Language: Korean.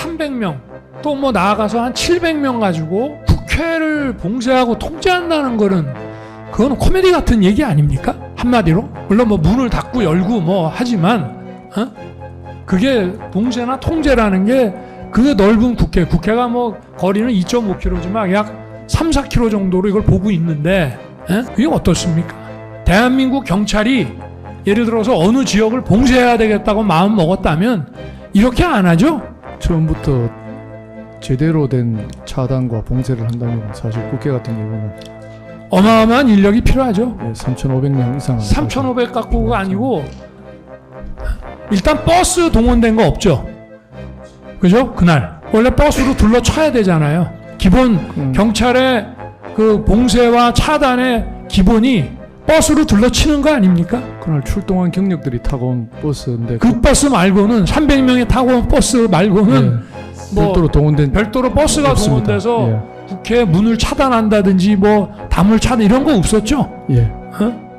300명 또 뭐 나아가서 한 700명 가지고 국회를 봉쇄하고 통제한다는 거는 그건 코미디 같은 얘기 아닙니까? 한마디로 물론 뭐 문을 닫고 열고 뭐 하지만 어? 그게 봉쇄나 통제라는 게 그 넓은 국회 국회가 뭐 거리는 2.5km지만 약 3, 4km 정도로 이걸 보고 있는데 에? 그게 어떻습니까? 대한민국 경찰이 예를 들어서 어느 지역을 봉쇄해야 되겠다고 마음 먹었다면 이렇게 안 하죠? 처음부터 제대로 된 차단과 봉쇄를 한다면 사실 국회 같은 경우는 어마어마한 인력이 필요하죠. 예, 3,500명 이상 3,500 갖고가 아니고 일단 버스 동원된 거 없죠. 그죠? 그날 원래 버스로 둘러 쳐야 되잖아요. 기본 음, 경찰의 그 봉쇄와 차단의 기본이 버스로 둘러치는 거 아닙니까? 그날 출동한 경력들이 타고 온 버스인데 그 버스 말고는 300명이 타고 온 버스 말고는 예, 뭐 별도로 동원된 별도로 버스가 없습니다. 동원돼서 예, 국회 문을 차단한다든지 뭐 다물 차단 이런 거 없었죠. 예. 어?